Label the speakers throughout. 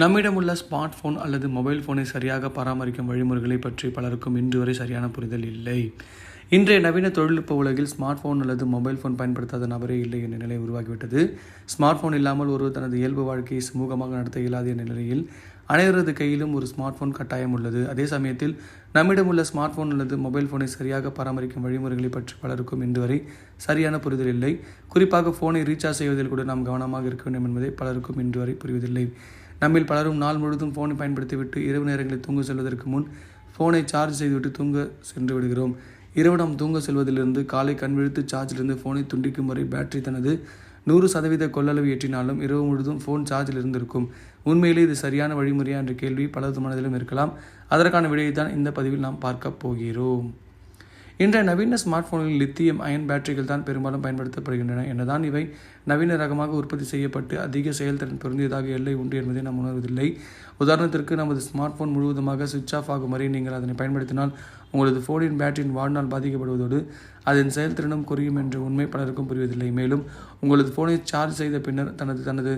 Speaker 1: நம்மிடம் உள்ள smart phone அல்லது மொபைல் ஃபோனை சரியாக பராமரிக்கும் வழிமுறைகளை பற்றி பலருக்கும் இன்று வரை சரியான புரிதல் இல்லை. இன்றைய நவீன தொழில்நுட்ப உலகில் ஸ்மார்ட் ஃபோன் அல்லது மொபைல் ஃபோன் பயன்படுத்தாத நபரே இல்லை என்ற நிலை உருவாகிவிட்டது. ஸ்மார்ட் ஃபோன் இல்லாமல் ஒருவர் தனது இயல்பு வாழ்க்கையை சுமூகமாக நடத்த இயலாத என்ற நிலையில் அனைவரது கையிலும் ஒரு ஸ்மார்ட் ஃபோன் கட்டாயம் உள்ளது. அதே சமயத்தில் நம்மிடம் உள்ள ஸ்மார்ட் ஃபோன் அல்லது மொபைல் ஃபோனை சரியாக பராமரிக்கும் வழிமுறைகளை பற்றி பலருக்கும் இன்று வரை சரியான புரிதல் இல்லை. குறிப்பாக ஃபோனை ரீசார்ஜ் செய்வதில் கூட நாம் கவனமாக இருக்க வேண்டும் என்பதை பலருக்கும் இன்று வரை புரிவதில்லை. நம்மில் பலரும் நாள் முழுவதும் ஃபோனை பயன்படுத்திவிட்டு இரவு நேரங்களில் தூங்க செல்வதற்கு முன் ஃபோனை சார்ஜ் செய்துவிட்டு தூங்க சென்று விடுகிறோம். இரவு நாம் தூங்க செல்வதிலிருந்து காலை கண்விழித்து சார்ஜிலிருந்து ஃபோனை துண்டிக்கும் வரை பேட்டரி தனது நூறு சதவீத கொள்ளளவு ஏற்றினாலும் இரவு முழுவதும் ஃபோன் சார்ஜில் இருந்திருக்கும் உண்மையிலே இது சரியான வழிமுறையா என்ற கேள்வி பலரது மனதிலும் இருக்கலாம். அதற்கான விடையை தான் இந்த பதிவில் நாம் பார்க்க போகிறோம். இன்றைய நவீன ஸ்மார்ட் ஃபோன்களில் லித்தியம் அயன் பேட்டரிகள் தான் பெரும்பாலும் பயன்படுத்தப்படுகின்றன என்னதான் இவை நவீன ரகமாக உற்பத்தி செய்யப்பட்டு அதிக செயல்திறன் பொருந்தியதாக எல்லை உண்டு என்பதை நாம் உணர்வதில்லை. உதாரணத்திற்கு நமது ஸ்மார்ட் போன் முழுவதுமாக சுவிட்ச் ஆஃப் ஆகும் வரை நீங்கள் அதனை பயன்படுத்தினால் உங்களது ஃபோனின் பேட்டரியின் வாழ்நாள் பாதிக்கப்படுவதோடு அதன் செயல்திறனும் குறையும் என்ற உண்மை பலருக்கும் புரிவதில்லை. மேலும் உங்களது ஃபோனை சார்ஜ் செய்த பின்னர் தனது தனது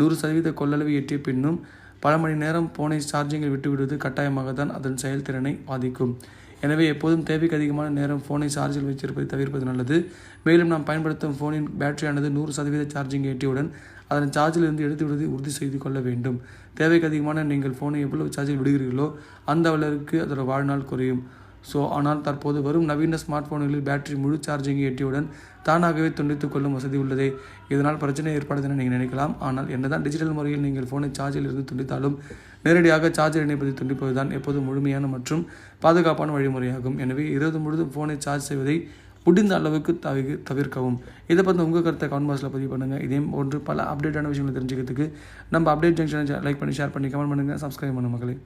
Speaker 1: நூறு சதவீத கொள்ளளவு எட்டிய பின்னும் பல மணி நேரம் ஃபோனை சார்ஜிங்கில் விட்டுவிடுவது கட்டாயமாக தான் அதன் செயல்திறனை பாதிக்கும். எனவே எப்போதும் தேவைக்கு அதிகமான நேரம் ஃபோனை சார்ஜில் வைத்திருப்பதை தவிர்ப்பது நல்லது. மேலும் நாம் பயன்படுத்தும் ஃபோனின் பேட்டரியானது நூறு சதவீத சார்ஜிங் ஏற்றியவுடன் அதன் சார்ஜிலிருந்து எடுத்துவிடுவதை எடுத்து உறுதி செய்து கொள்ள வேண்டும். தேவைக்கு அதிகமான நீங்கள் ஃபோனை எவ்வளவு சார்ஜில் விடுகிறீர்களோ அந்த அளவிற்கு அதோட வாழ்நாள் குறையும். ஸோ ஆனால் தற்போது வரும் நவீன ஸ்மார்ட் ஃபோன்களில் பேட்டரி முழு சார்ஜிங் ஏற்றியுடன் தானாகவே துண்டித்துக் கொள்ளும் வசதி உள்ளது. இதனால் பிரச்சனை ஏற்படுது என நீங்கள் நினைக்கலாம். ஆனால் என்னதான் டிஜிட்டல் முறையில் நீங்கள் ஃபோனை சார்ஜில் இருந்து துண்டித்தாலும் நேரடியாக சார்ஜர் இணைப்பதை துண்டிப்பது தான் எப்போதும் முழுமையான மற்றும் பாதுகாப்பான வழிமுறையாகும். எனவே இருபது முழுதும் ஃபோனை சார்ஜ் செய்வதை முடிந்த அளவுக்கு தவிர தவிர்க்கவும். இதை பற்றி உங்கள் கருத்தை கமெண்ட் பாக்ஸில் பதிவு பண்ணுங்கள் இதே போன்று பல அப்டேட்டான விஷயங்களை தெரிஞ்சுக்கிறதுக்கு நம்ம அப்டேட் ஜங்ஷனை லைக் பண்ணி ஷேர் பண்ணி கமெண்ட் பண்ணுங்கள் சப்ஸ்கிரைப் பண்ணுங்க மக்களே.